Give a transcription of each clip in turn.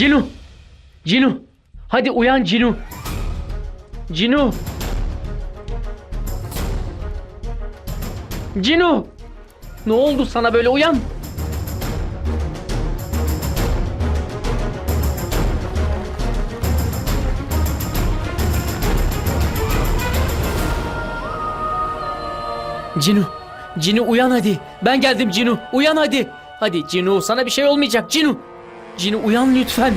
Cinu! Cinu! Hadi uyan Cinu! Cinu! Cinu! Ne oldu sana böyle uyan? Cinu! Cinu uyan hadi. Ben geldim Cinu. Uyan hadi. Hadi Cinu sana bir şey olmayacak Cinu. Cinu uyan lütfen.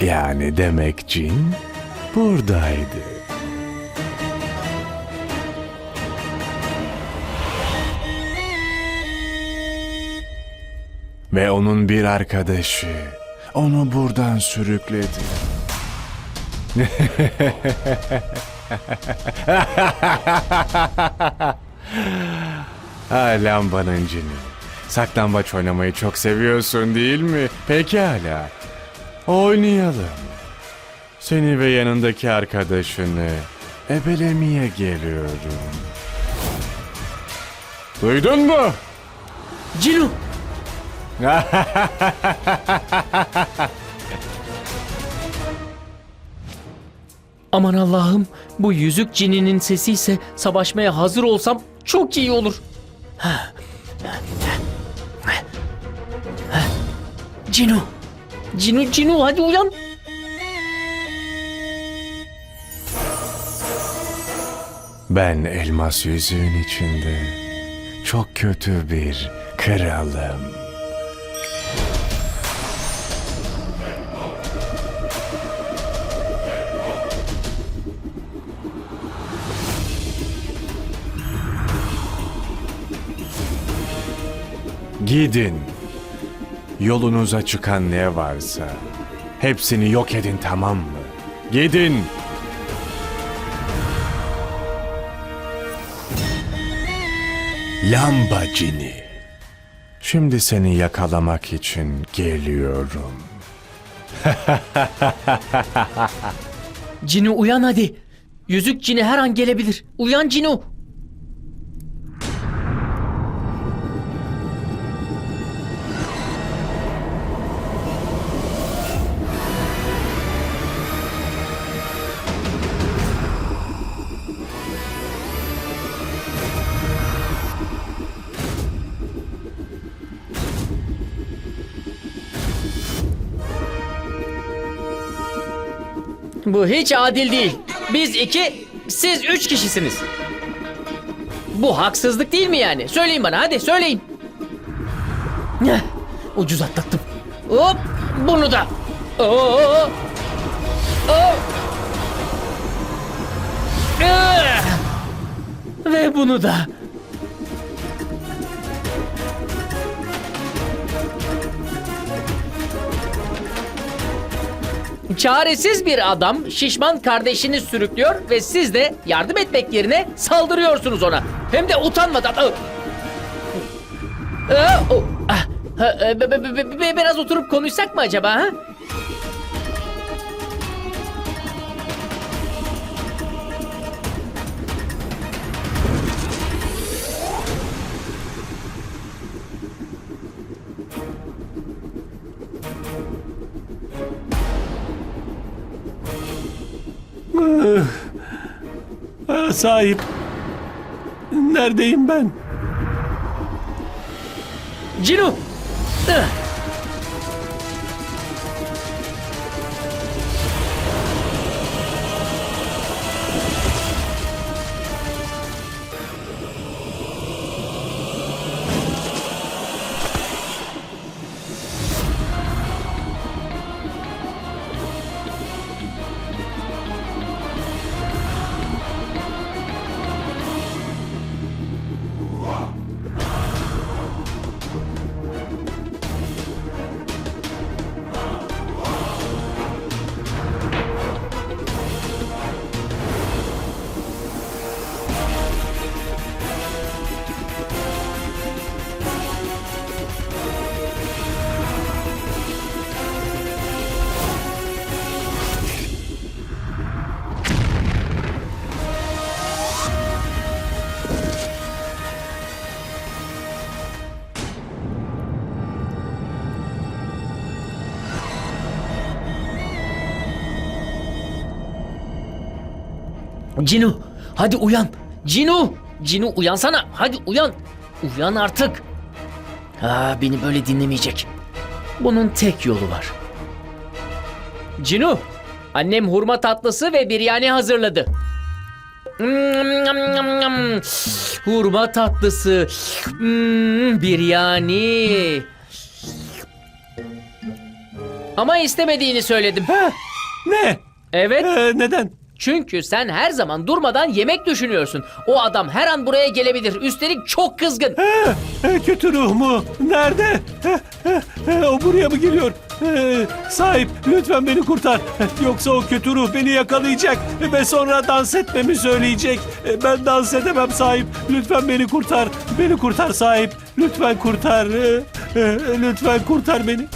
Yani demek cin buradaydı. Ve onun bir arkadaşı onu buradan sürükledi. ha lambanın cini. Saklambaç oynamayı çok seviyorsun değil mi? Pekala. Oynayalım. Seni ve yanındaki arkadaşını ebelemeye geliyorum. Duydun mu? Cinu! Aman Allah'ım bu yüzük cininin sesi ise savaşmaya hazır olsam çok iyi olur. Cinu! Cinu, Cinu hadi uyan. Ben elmas yüzüğün içinde çok kötü bir kralım. Gidin. Yolunuza çıkan ne varsa hepsini yok edin tamam mı? Gidin. Lambacini. Şimdi seni yakalamak için geliyorum. Cinu uyan hadi. Yüzük cini her an gelebilir. Uyan Cinu. Bu hiç adil değil. Biz iki, siz üç kişisiniz. Bu haksızlık değil mi yani? Söyleyin bana hadi söyleyin. Ucuz atlattım. Hop bunu da. Oo. Oo. Ah! Ve bunu da. Çaresiz bir adam şişman kardeşini sürüklüyor ve siz de yardım etmek yerine saldırıyorsunuz ona. Hem de utanmadan. Biraz oturup konuşsak mı acaba? Ha? Ha, sahip. Neredeyim ben? Cinu! Ah! Cinu hadi uyan. Cinu. Cinu uyansana. Hadi uyan. Uyan artık. Ha beni böyle dinlemeyecek. Bunun tek yolu var. Cinu. Annem hurma tatlısı ve biryani hazırladı. Hurma tatlısı. Hmm, biryani. Ama istemediğini söyledim. Ne? Evet. Ee, neden? Çünkü sen her zaman durmadan yemek düşünüyorsun. O adam her an buraya gelebilir. Üstelik çok kızgın. Ee, kötü ruh mu? Nerede? Ee, e, e, o buraya mı geliyor? Ee, sahip lütfen beni kurtar. Yoksa o kötü ruh beni yakalayacak ve sonra dans etmemi söyleyecek. Ee, Ben dans edemem sahip. Lütfen beni kurtar. Beni kurtar sahip. Lütfen kurtar. E, Lütfen kurtar beni.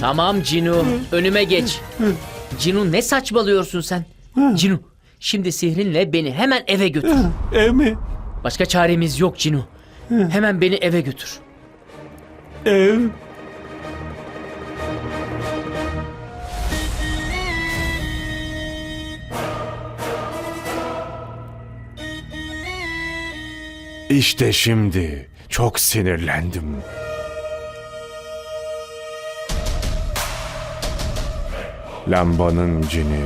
Tamam Cinu, önüme geç. Cinu ne saçmalıyorsun sen? Cinu, şimdi sihrinle beni hemen eve götür. Ev mi? Başka çaremiz yok Cinu. Hemen beni eve götür. Ev. İşte şimdi çok sinirlendim. Lambanın cini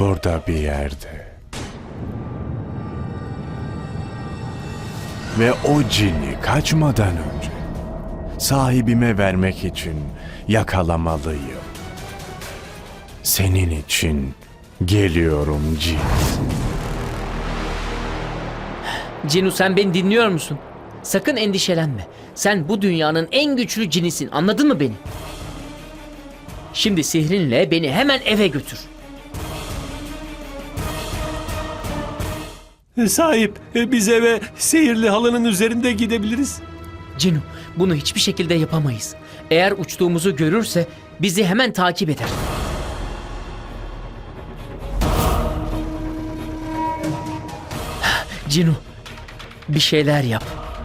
burada bir yerde. Ve o cini kaçmadan önce sahibime vermek için yakalamalıyım. Senin için geliyorum cin. Cinu sen beni dinliyor musun? Sakın endişelenme. Sen bu dünyanın en güçlü cinisin. Anladın mı beni? Şimdi sihrinle beni hemen eve götür. Sahip biz eve sihirli halının üzerinde gidebiliriz. Cinu, bunu hiçbir şekilde yapamayız. Eğer uçtuğumuzu görürse bizi hemen takip eder. Cinu, bir şeyler yap.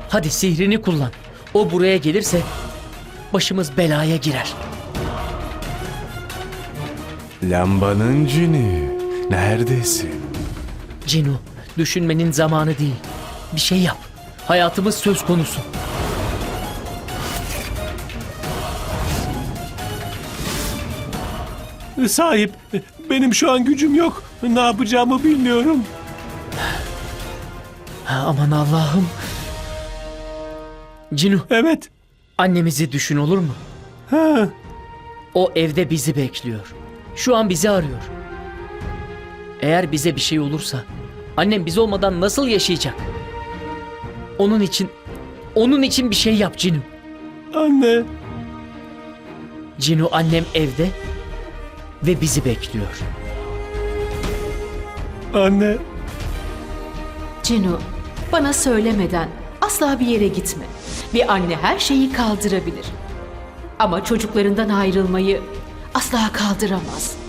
Hadi sihrini kullan. O buraya gelirse başımız belaya girer. Lambanın cini neredesin? Cinu, düşünmenin zamanı değil. Bir şey yap. Hayatımız söz konusu. Sahip benim şu an gücüm yok. Ne yapacağımı bilmiyorum. Aman Allah'ım. Cinu, Evet. annemizi düşün olur mu? Ha, O evde bizi bekliyor. Şu an bizi arıyor. Eğer bize bir şey olursa annem biz olmadan nasıl yaşayacak? Onun için onun için bir şey yap Cinu. anne. Cinu annem evde ve bizi bekliyor. Anne. Cinu, bana söylemeden asla bir yere gitme. Bir anne her şeyi kaldırabilir. Ama çocuklarından ayrılmayı asla kaldıramaz.